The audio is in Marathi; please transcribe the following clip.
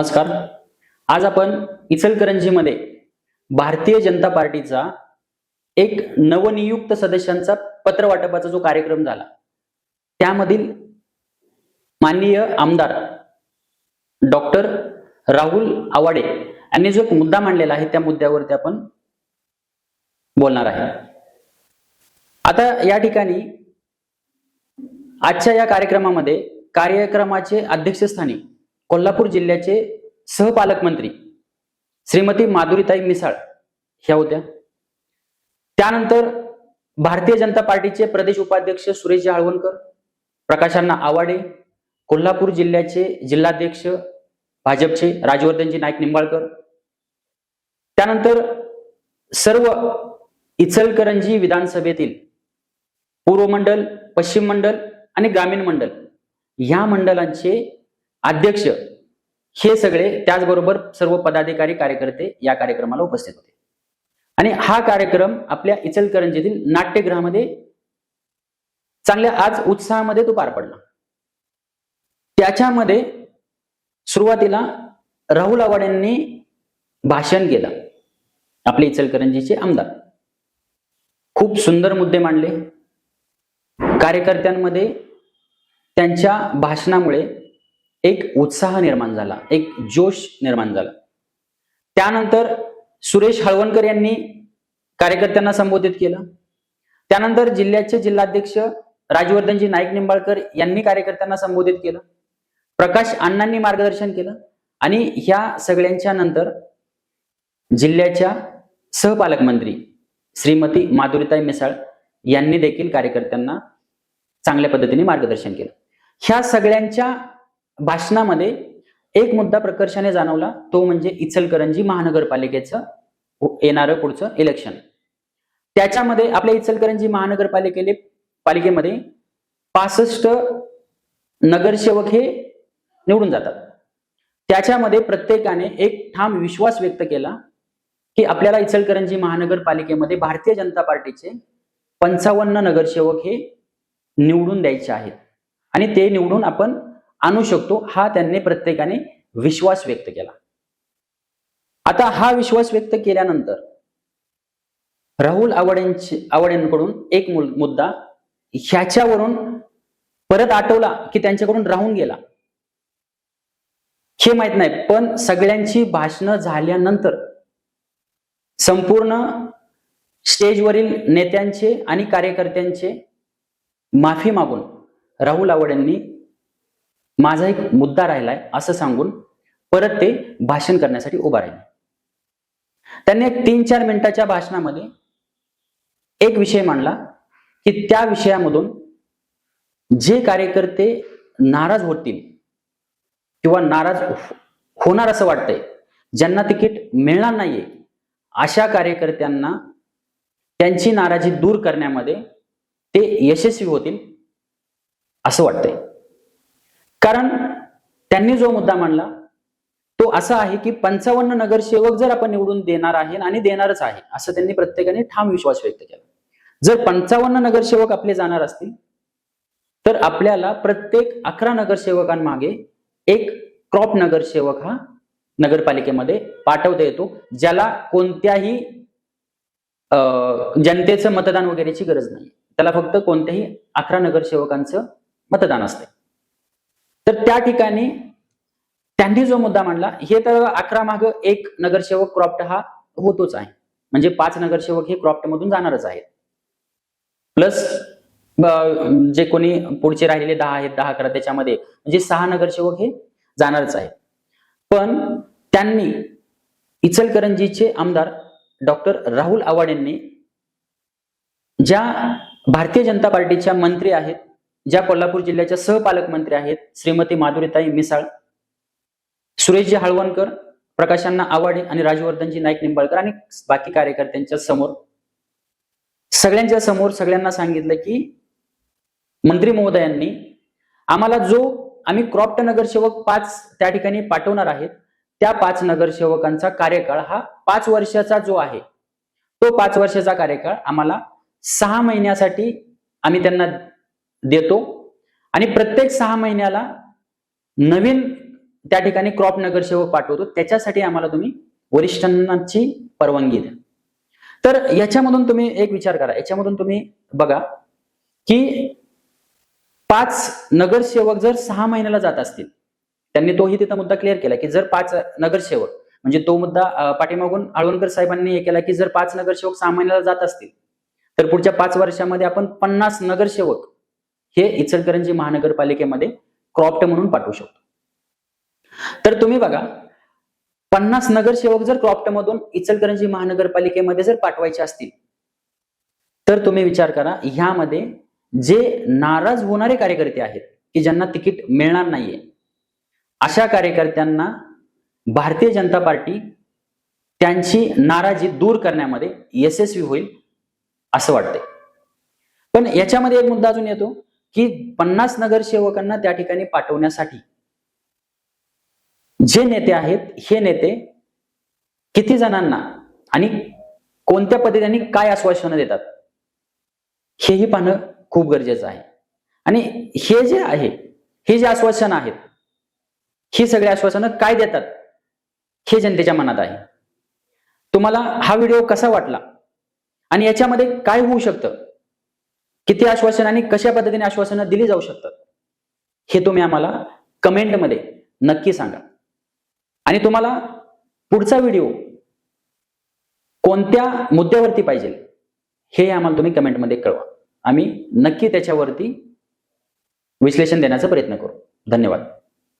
नमस्कार. आज आपण इचलकरंजीमध्ये भारतीय जनता पार्टीचा एक नवनियुक्त सदस्यांचा पत्र वाटपाचा जो कार्यक्रम झाला त्यामधील माननीय आमदार डॉक्टर राहुल आवाडे यांनी जो एक मुद्दा मांडलेला आहे त्या मुद्द्यावरती आपण बोलणार आहे. आता या ठिकाणी आजच्या या कार्यक्रमामध्ये कार्यक्रमाचे अध्यक्षस्थानी कोल्हापूर जिल्ह्याचे सहपालकमंत्री श्रीमती माधुरीताई मिसाळ ह्या होत्या. त्यानंतर भारतीय जनता पार्टीचे प्रदेश उपाध्यक्ष सुरेश जाळवणकर प्रकाशांना आवाडे कोल्हापूर जिल्ह्याचे जिल्हाध्यक्ष भाजपचे राजवर्धनजी नाईक निंबाळकर त्यानंतर सर्व इचलकरंजी विधानसभेतील पूर्व मंडल पश्चिम मंडल आणि ग्रामीण मंडल या मंडलांचे अध्यक्ष हे सगळे त्याचबरोबर सर्व पदाधिकारी कार्यकर्ते या कार्यक्रमाला उपस्थित होते. आणि हा कार्यक्रम आपल्या इचलकरंजीतील नाट्यगृहामध्ये चांगल्या आज उत्साहामध्ये तो पार पडला. त्याच्यामध्ये सुरुवातीला राहुल आवाड यांनी भाषण केलं आपले इचलकरंजीचे आमदार. खूप सुंदर मुद्दे मांडले. कार्यकर्त्यांमध्ये त्यांच्या भाषणामुळे एक उत्साह निर्माण झाला एक जोश निर्माण झाला. त्यानंतर सुरेश हळवणकर यांनी कार्यकर्त्यांना संबोधित केलं. त्यानंतर जिल्ह्याचे जिल्हाध्यक्ष राजवर्धनजी नाईक निंबाळकर यांनी कार्यकर्त्यांना संबोधित केलं. प्रकाश अण्णांनी मार्गदर्शन केलं आणि ह्या सगळ्यांच्या नंतर जिल्ह्याच्या सहपालकमंत्री श्रीमती माधुरीताई मिसाळ यांनी देखील कार्यकर्त्यांना चांगल्या पद्धतीने मार्गदर्शन केलं. ह्या सगळ्यांच्या भाषणामध्ये एक मुद्दा प्रकर्षाने जाणवला तो म्हणजे इचलकरंजी महानगरपालिकेचं येणारं पुढचं इलेक्शन त्याच्यामध्ये आपल्या इचलकरंजी महानगरपालिकेले पालिकेमध्ये पासष्ट नगरसेवक हे निवडून जातात. त्याच्यामध्ये प्रत्येकाने एक ठाम विश्वास व्यक्त केला की आपल्याला इचलकरंजी महानगरपालिकेमध्ये भारतीय जनता पार्टीचे पंचावन्न नगरसेवक हे निवडून द्यायचे आहेत. आणि ते निवडून आपण आणू शकतो हा त्यांनी प्रत्येकाने विश्वास व्यक्त केला. आता हा विश्वास व्यक्त केल्यानंतर राहुल आवडेंची आवडेंकडून एक मुद्दा ह्याच्यावरून परत आठवला की त्यांच्याकडून राहून गेला. हे माहीत नाही पण सगळ्यांची भाषणं झाल्यानंतर संपूर्ण स्टेजवरील नेत्यांचे आणि कार्यकर्त्यांचे माफी मागून राहुल आवड यांनी माझा एक मुद्दा राहिलाय असं सांगून परत ते भाषण करण्यासाठी उभा राहिले. त्यांनी एक तीन चार मिनिटाच्या भाषणामध्ये एक विषय मांडला की त्या विषयामधून जे कार्यकर्ते नाराज होतील किंवा नाराज होणार असं वाटतंय ज्यांना तिकीट मिळणार नाहीये अशा कार्यकर्त्यांना त्यांची नाराजी दूर करण्यामध्ये ते यशस्वी होतील असं वाटतंय. कारण त्यांनी जो मुद्दा मांडला तो असा आहे की पंचावन्न नगरसेवक जर आपण निवडून देणार आहे आणि देणारच आहे असं त्यांनी प्रत्येकाने ठाम विश्वास व्यक्त केला. जर पंचावन्न नगरसेवक आपले जाणार असतील तर आपल्याला प्रत्येक अकरा नगरसेवकांमागे एक क्रॉप नगरसेवक हा नगरपालिकेमध्ये पाठवता येतो ज्याला कोणत्याही अं, जनतेचं मतदान वगैरेची गरज नाही. त्याला फक्त कोणत्याही अकरा नगरसेवकांचं मतदान असते तर त्या ठिकाणी त्यांनी जो मुद्दा मांडला हे तर अकरा माग एक नगरसेवक क्रॉप्ट हा होतोच आहे. म्हणजे पाच नगरसेवक हे क्रॉप्ट मधून जाणारच आहेत. प्लस जे कोणी पुढचे राहिलेले दहा आहेत दहा अकरा त्याच्यामध्ये म्हणजे सहा नगरसेवक हे जाणारच आहेत. पण त्यांनी इचलकरंजीचे आमदार डॉक्टर राहुल आवाड यांनी ज्या भारतीय जनता पार्टीच्या मंत्री आहेत ज्या कोल्हापूर जिल्ह्याच्या सहपालकमंत्री आहेत श्रीमती माधुरीताई मिसाळ सुरेशजी हळवणकर प्रकाशांना आवाडे आणि राजवर्धनजी नाईक निंबाळकर आणि बाकी कार्यकर्त्यांच्या समोर. सगळ्यांच्या समोर सगळ्यांना सांगितलं की मंत्री महोदयांनी आम्हाला जो आम्ही क्रॉप्ट नगरसेवक पाच त्या ठिकाणी पाठवणार आहेत त्या पाच नगरसेवकांचा कार्यकाळ हा पाच वर्षाचा जो आहे तो पाच वर्षाचा कार्यकाळ आम्हाला सहा महिन्यासाठी आम्ही त्यांना देतो. आणि प्रत्येक सहा महिन्याला नवीन त्या ठिकाणी क्रॉप नगरसेवक पाठवतो. त्याच्यासाठी आम्हाला तुम्ही वरिष्ठांची परवानगी द्या. तर याच्यामधून तुम्ही एक विचार करा. याच्यामधून तुम्ही बघा की पाच नगरसेवक जर सहा महिन्याला जात असतील त्यांनी तोही तिथं मुद्दा क्लिअर केला की जर पाच नगरसेवक म्हणजे तो मुद्दा पाठीमागून आळवणकर साहेबांनी हे केला की जर पाच नगरसेवक सहा महिन्याला जात असतील तर पुढच्या पाच वर्षामध्ये आपण पन्नास नगरसेवक हे इचलकरंजी महानगरपालिकेमध्ये क्रॉप्ट म्हणून पाठवू शकतो. तर तुम्ही बघा पन्नास नगरसेवक जर क्रॉप्ट मधून इचलकरंजी महानगरपालिकेमध्ये जर पाठवायचे असतील तर तुम्ही विचार करा ह्यामध्ये जे नाराज होणारे कार्यकर्ते आहेत की ज्यांना तिकीट मिळणार नाहीये अशा कार्यकर्त्यांना भारतीय जनता पार्टी त्यांची नाराजी दूर करण्यामध्ये यशस्वी होईल असं वाटतंय. पण याच्यामध्ये एक मुद्दा अजून येतो की पन्नास नगरसेवकांना त्या ठिकाणी पाठवण्यासाठी. जे नेते आहेत हे नेते किती जणांना आणि कोणत्या पद्धतीने काय आश्वासनं देतात हेही पाहणं खूप गरजेचं आहे. आणि हे जे आहे हे जे आश्वासन आहेत ही सगळी आश्वासनं काय देतात हे जनतेच्या मनात आहे. तुम्हाला हा व्हिडिओ कसा वाटला आणि याच्यामध्ये काय होऊ शकतं किती आश्वासन आणि कशा पद्धतीने आश्वासनं दिली जाऊ शकतात? हे तुम्ही आम्हाला कमेंटमध्ये नक्की सांगा. आणि तुम्हाला पुढचा व्हिडिओ कोणत्या मुद्द्यावरती पाहिजे हे आम्हाला तुम्ही कमेंटमध्ये कळवा. आम्ही नक्की त्याच्यावरती विश्लेषण देण्याचा प्रयत्न करू. धन्यवाद.